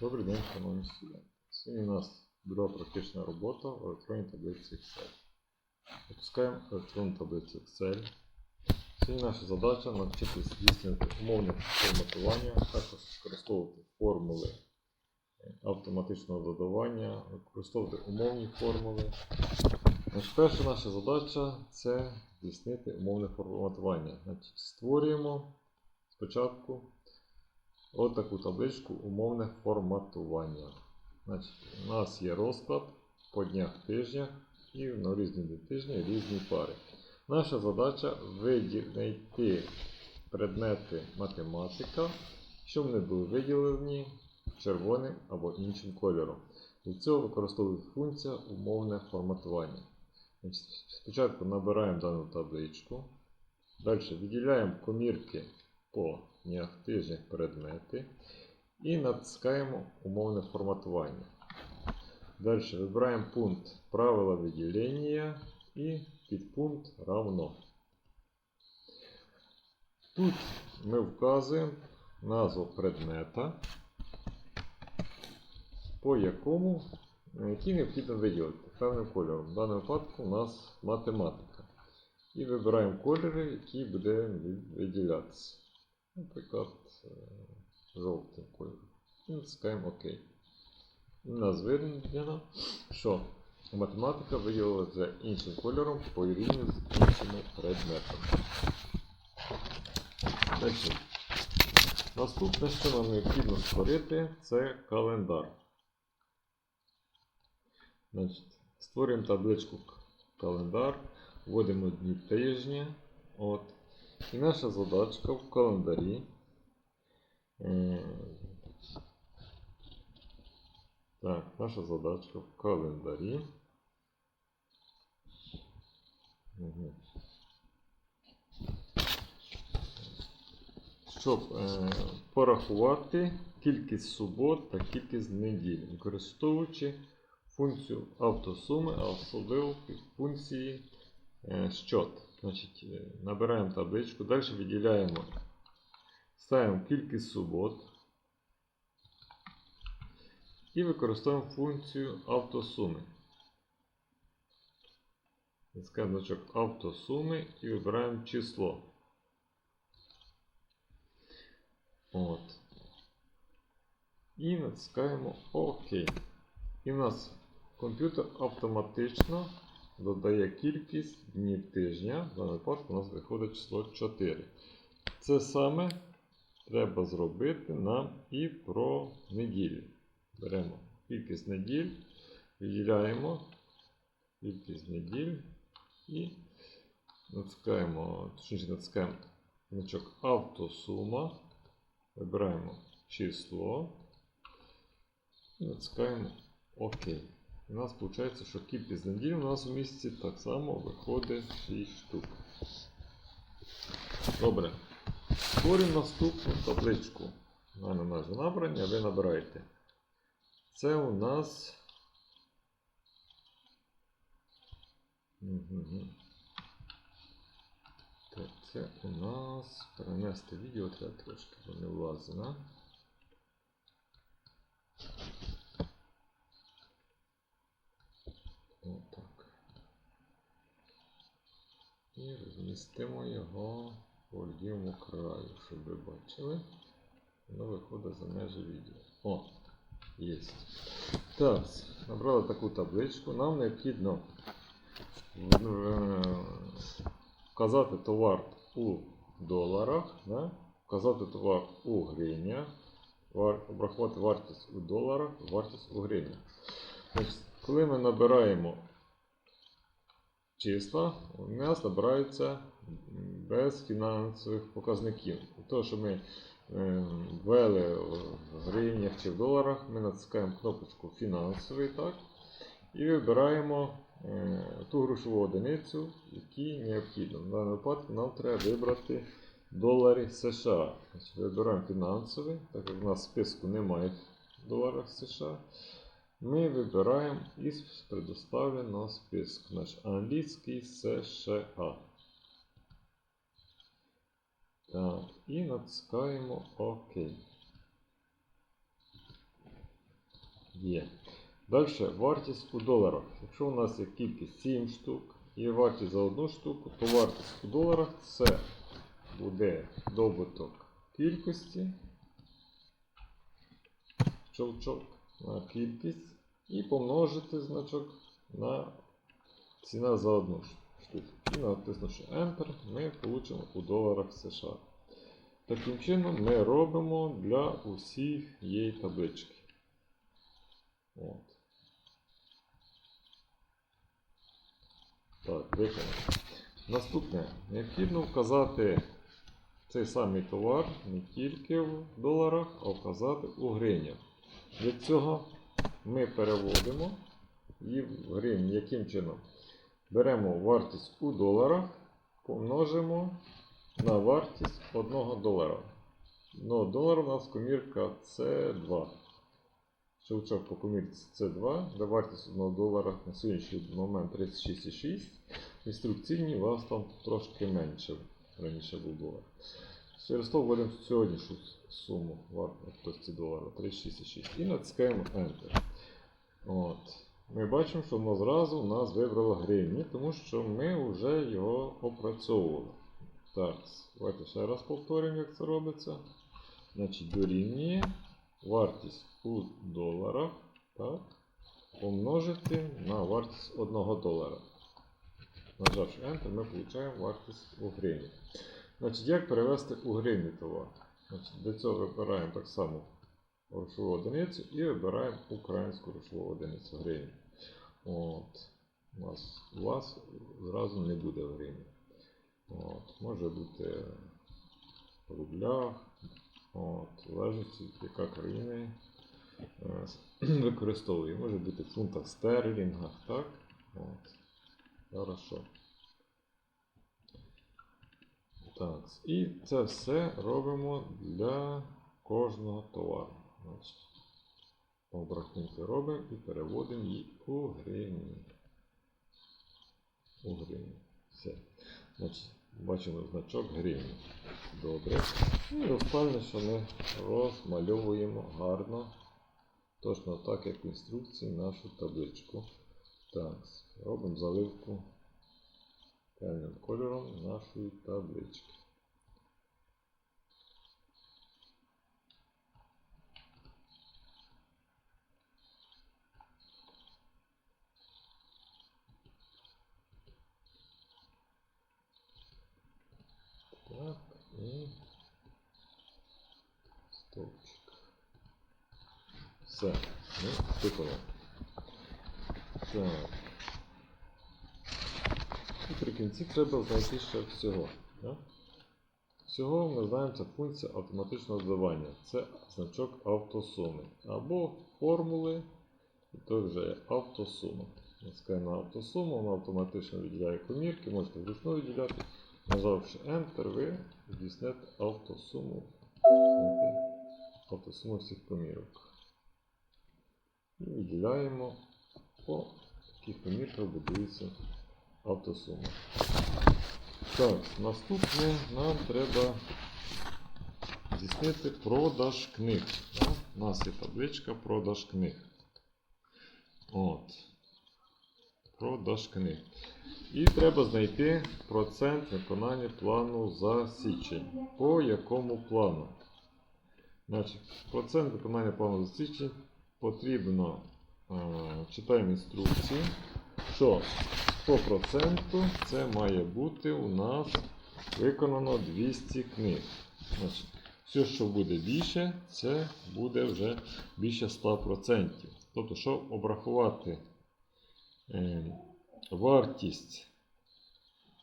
Добрий день, шановні студенти. Сьогодні у нас друга практична робота в електронній таблиці Excel. Запускаємо електронну таблицю Excel. Сьогодні наша задача навчитися здійснювати умовне форматування, також використовувати формули автоматичного додавання, використовувати умовні формули. Значить, перша наша задача це здійснити умовне форматування. Значить, створюємо спочатку От таку табличку умовне форматування. Значить, У нас є розклад по днях тижня і на різні дні тижня різні пари. Наша задача знайти предмети математика, щоб вони були виділені червоним або іншим кольором. Для цього використовується функція умовне форматування. Значить, спочатку набираємо дану табличку, далі виділяємо комірки по тижнях предмети і натискаємо умовне форматування. Далі вибираємо пункт правила виділення і підпункт равно. Тут ми вказуємо назву предмета, по якому який необхідно виділити певним кольором. В даному випадку у нас математика. І вибираємо кольори, які буде виділятися. Наприклад, е, жовтим кольором. І натискаємо ОК. І у нас видно, що математика виділила за іншим кольором по рівню з іншими предметами. Наступне, що нам необхідно створити, це календар. Значить, створюємо табличку календар, вводимо дні тижня. От. І наша задачка в календарі. е, Так, наша задачка в календарі. Щоб е, порахувати кількість субот та кількість неділь, використовуючи функцію автосуми, а особливо функції е, щот. Значить, е, набираємо табличку, далі виділяємо, ставимо кількість субот і використовуємо функцію автосуми. Натискаємо значок автосуми і вибираємо число. От. І натискаємо ОК. І в нас комп'ютер автоматично додає кількість днів тижня. В даному випадку у нас виходить число 4. Це саме треба зробити нам і про неділі. Беремо кількість неділь, виділяємо кількість неділь і натискаємо, точніше натискаємо значок автосума, вибираємо число натискаємо ОК. У нас виходить, що кількість неділь у нас у місяці так само виходить 6 штук. Добре. Створюємо наступну табличку. У мене межі набрані, а ви набираєте. Це у нас. Так, це у нас перенести відео треба трошки, бо не влазить, на. Отак. І розмістимо його по лівому краю, щоб ви бачили. Воно виходить за межі відео. О, є. Так, набрали таку табличку. Нам необхідно е, вказати товар у доларах, да? вказати товар у гривнях, обрахувати вартість у доларах, вартість у гривнях. Коли ми набираємо числа, у нас набираються без фінансових показників. Того, що ми е, ввели в гривнях чи в доларах, ми натискаємо кнопочку фінансовий так, і вибираємо е, ту грошову одиницю, які необхідно. В даному випадку нам треба вибрати долари США. Вибираємо фінансовий, так як в нас в списку немає доларів США. Ми вибираємо із предоставленого списку. Наш англійський США. Так, і натискаємо ОК. Є. Далі вартість у доларах. Якщо у нас є кількість 7 штук і вартість за одну штуку, то вартість у доларах це буде добуток кількості, щелчок на кількість і помножити значок на ціна за одну штуку. І натиснувши Enter, ми получимо у доларах США. Таким чином ми робимо для усіх її таблички. От. Так, виконано. Наступне. Необхідно вказати цей самий товар не тільки в доларах, а вказати у гривнях. Для цього ми переводимо її в гривні. Яким чином? Беремо вартість у доларах, помножимо на вартість 1 долара. Ну, долар у нас комірка С2. Щелчок по комірці С2, де вартість 1 долара на сьогоднішній момент 36,6. В інструкційній у вас там трошки менше. Раніше був долар. Через то вводимо сьогоднішню суму вартості долара 36,6 і натискаємо Enter. От. Ми бачимо, що воно зразу у нас вибрало гривні, тому що ми вже його опрацьовували. Так, давайте ще раз повторимо, як це робиться. Значить, дорівнює вартість у доларах так, помножити на вартість 1 долара. Нажавши Enter, ми отримуємо вартість у гривні. Значить, як перевести у гривні товар? Значить, Для цього вибираємо так само грошову одиницю і вибираємо українську грошову одиницю гривні. От. У, нас, у вас зразу не буде гривні. От. Може бути в рублях, от. залежить, яка країна е, використовує. Може бути в фунтах стерлінгах, так? От. Хорошо. Так, і це все робимо для кожного товару. Обрахунки робимо і переводимо її у гривні. У гривні. Все. Значить, бачимо значок гривні. Добре. І останнє, що ми розмальовуємо гарно. Точно так, як в інструкції, нашу табличку. Так, робимо заливку темним кольором нашої таблички. Так, і стовпчик. Все, ми виконали. Так. І при кінці треба знайти ще всього. Всього ми знаємо, це функція автоматичного додавання. Це значок автосуми. Або формули, і то вже автосума. Натискаємо на автосуму, вона автоматично виділяє комірки, можете вручну виділяти. Нажавши Enter, ви здійсните автосуму. Автосуму всіх комірок. І виділяємо по яких комірках будується автосума. Так, наступне нам треба здійснити продаж книг. У нас є табличка продаж книг. От. Продаж книг. І треба знайти процент виконання плану за січень. По якому плану? Значить, процент виконання плану за січень потрібно, е, читаємо інструкції, що 100% це має бути у нас виконано 200 книг. Значить, все, що буде більше, це буде вже більше 100%. Тобто, щоб обрахувати е, вартість,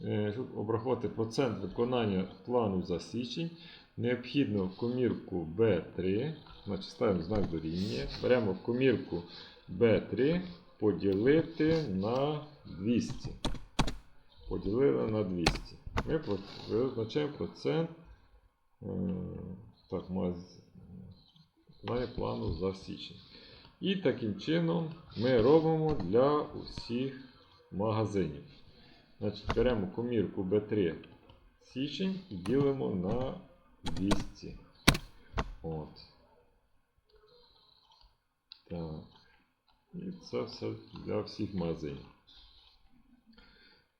е, щоб обрахувати процент виконання плану за січень, необхідно комірку B3, значить ставимо знак дорівнює, беремо комірку B3 поділити на 200. Поділили на 200. Ми визначаємо процент е, так, плану за січень. І таким чином ми робимо для усіх магазинів. Значить, беремо комірку B3 січень і ділимо на 200. От. Так. І це все для всіх магазинів.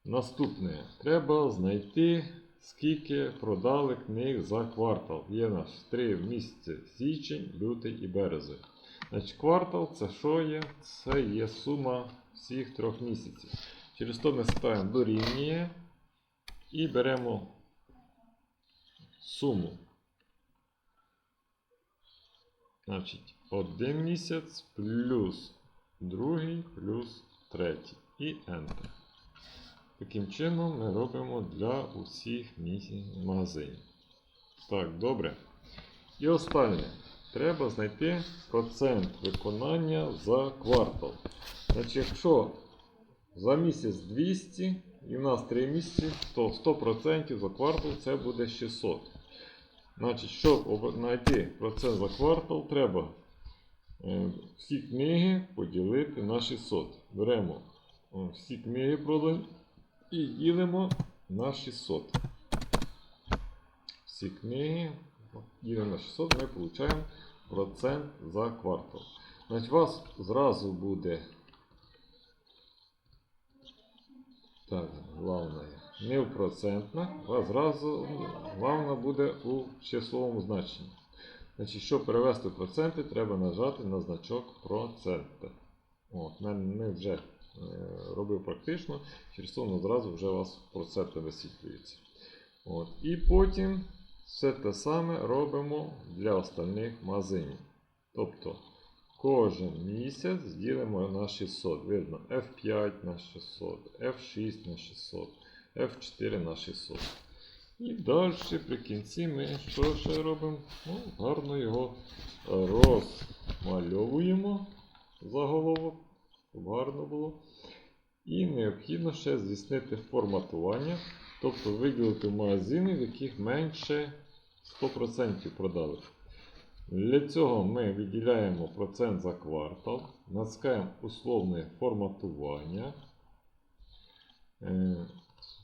Наступне. Треба знайти, скільки продали книг за квартал. Є наш три місяці січень, лютий і березень. Значить, квартал це що є? Це є сума всіх трьох місяців. Через то ми ставимо дорівнює і беремо суму. Значить, один місяць плюс другий плюс третій. І Enter. Таким чином ми робимо для усіх місяців магазинів. Так, добре. І останнє. Треба знайти процент виконання за квартал. Значить, якщо за місяць 200 і в нас 3 місяці, то 100% за квартал це буде 600. Значить, щоб знайти процент за квартал, треба е, всі книги поділити на 600. Беремо е, всі книги продані і ділимо на 600. Всі книги ділимо на 600, ми отримуємо процент за квартал. Значить, у вас зразу буде. Так, главное. Не в процентах, а зразу главное буде у числовому значенні. Значить, щоб перевести в проценти, треба нажати на значок процента. От, ми, вже робив практично, воно зразу вже у вас проценти висвітлюється. От. І потім все те саме робимо для остальних магазинів. Тобто кожен місяць ділимо на 600. Видно F5 на 600, F6 на 600, F4 на 600. І далі при кінці ми що ще робимо? Ну, гарно його розмальовуємо заголовок, гарно було. І необхідно ще здійснити форматування, тобто виділити магазини, в яких менше 100% продали. Для цього ми виділяємо процент за квартал, натискаємо условне форматування. Е,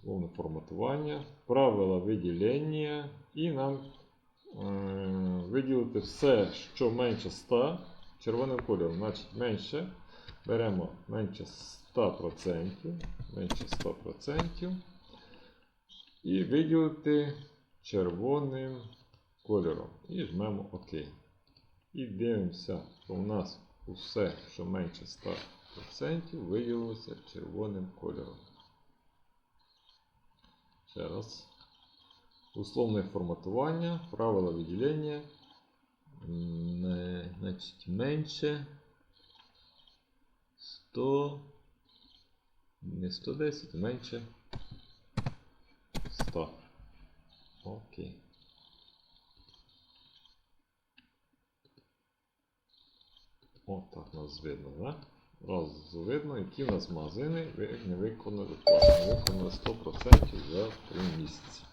Условне форматування, правила виділення і нам е, виділити все, що менше 100 червоним кольором. Значить менше беремо менше 100%, менше 100% і виділити червоним кольором. І жмемо ОК. І дивимося, що у нас усе, що менше 100%, виділилося червоним кольором. Ще раз. Условне форматування, правила виділення. Значить, менше 100, не 110, менше 100. Окей. О, так нас видно, да? Раз видно, які в нас магазини не виконали. Не виконали 100% за 3 місяці.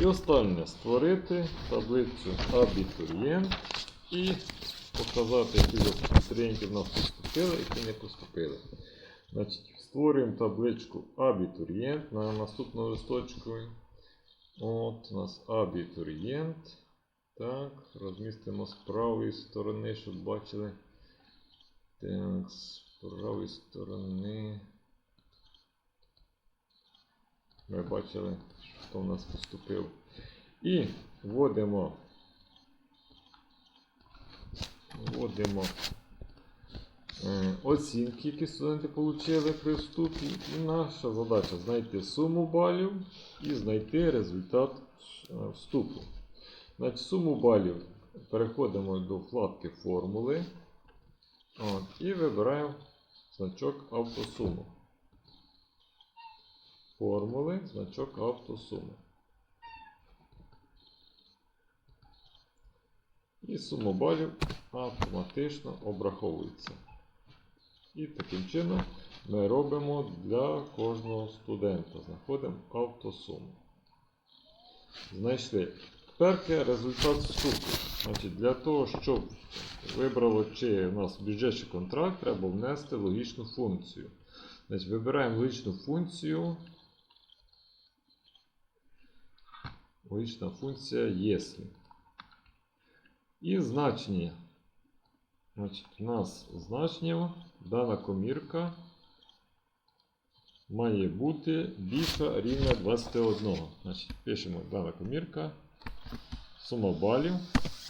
І останнє створити таблицю абітурієнт і показати, які з абітурієнтів в нас поступили, які не поступили. Значить, створюємо табличку абітурієнт на наступному листочку. От у нас абітурієнт. Так, розмістимо з правої сторони, щоб бачили. Так, з правої сторони. Ми бачили, хто в нас поступив. І вводимо. Вводимо е, оцінки, які студенти отримали при вступі. І наша задача знайти суму балів і знайти результат е, вступу. Значить, суму балів переходимо до вкладки формули. От, і вибираємо значок автосуму. Формули, значок автосуми. І сума балів автоматично обраховується. І таким чином ми робимо для кожного студента. Знаходимо автосуму. Знайшли. Тепер результат. Значить, Для того, щоб вибрало, чи у нас бюджет контракт, треба внести логічну функцію. Значить, Вибираємо логічну функцію. Логічна функція «если». І значення Значить, у нас значення дана комірка має бути більша рівня 21. Значить, пишемо дана комірка. Сума балів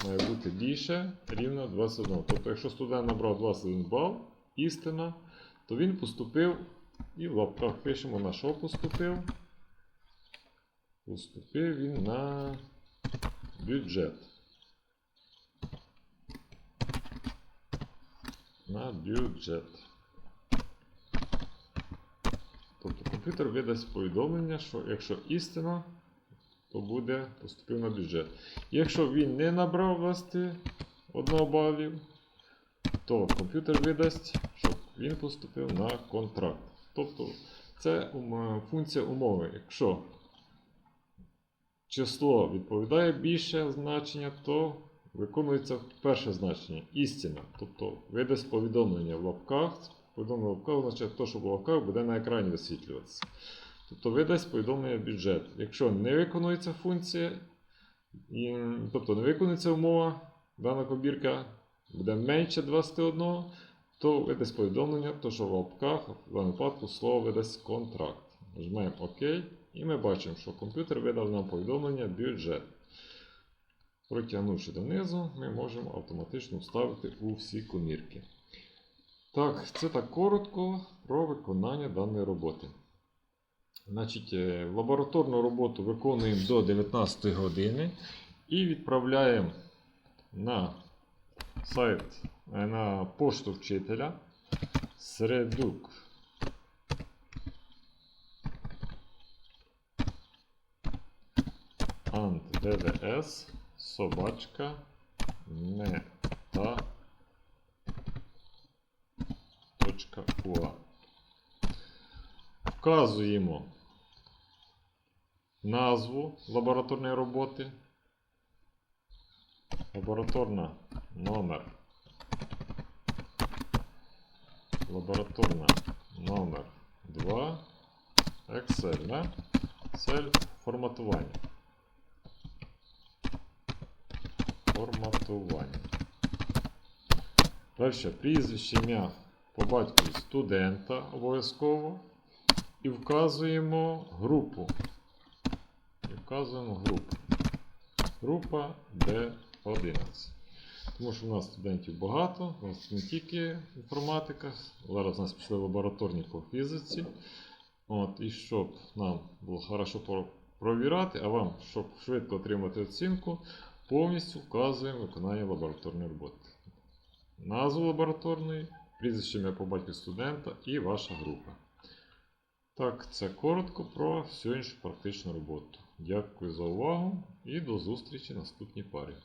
має бути більше рівня 21. Тобто, якщо студент набрав 21 бал, істина, то він поступив і в лапках пишемо на що поступив. Поступив він на бюджет. На бюджет. Тобто комп'ютер видасть повідомлення, що якщо істина, то буде поступив на бюджет. Якщо він не набрав 21 балів, то комп'ютер видасть, щоб він поступив на контракт. Тобто це функція умови. Якщо число відповідає більше значення, то виконується перше значення істина. Тобто видасть повідомлення в лапках. Повідомлення в лапках означає те, що в лапках буде на екрані висвітлюватися. Тобто видасть повідомлення бюджет. Якщо не виконується функція, і, тобто не виконується умова, дана кобірка буде менше 21, то видасть повідомлення, то що в лапках в даному випадку слово видасть контракт. Нажимаємо ОК, і ми бачимо, що комп'ютер видав нам повідомлення бюджет. Протягнувши донизу, ми можемо автоматично вставити у всі комірки. Так, це так коротко про виконання даної роботи. Значить, е, лабораторну роботу виконуємо до 19 години і відправляємо на сайт, е, на пошту вчителя Средук. Ант ДВС собачка мета точка уа. Вказуємо назву лабораторної роботи. Лабораторна номер. Лабораторна номер 2. Excel, да? Форматування. Форматування. Далі прізвище ім'я по батькові студента обов'язково. І вказуємо групу. І вказуємо групу. Група D11. Тому що у нас студентів багато, у нас не тільки інформатика, зараз у нас пішли лабораторні по фізиці. От, і щоб нам було хорошо про- провіряти, а вам, щоб швидко отримати оцінку, повністю вказуємо виконання лабораторної роботи. Назву лабораторної, прізвище ім'я по батьку студента і ваша група. Так, це коротко про сьогоднішню практичну роботу. Дякую за увагу і до зустрічі в наступній парі.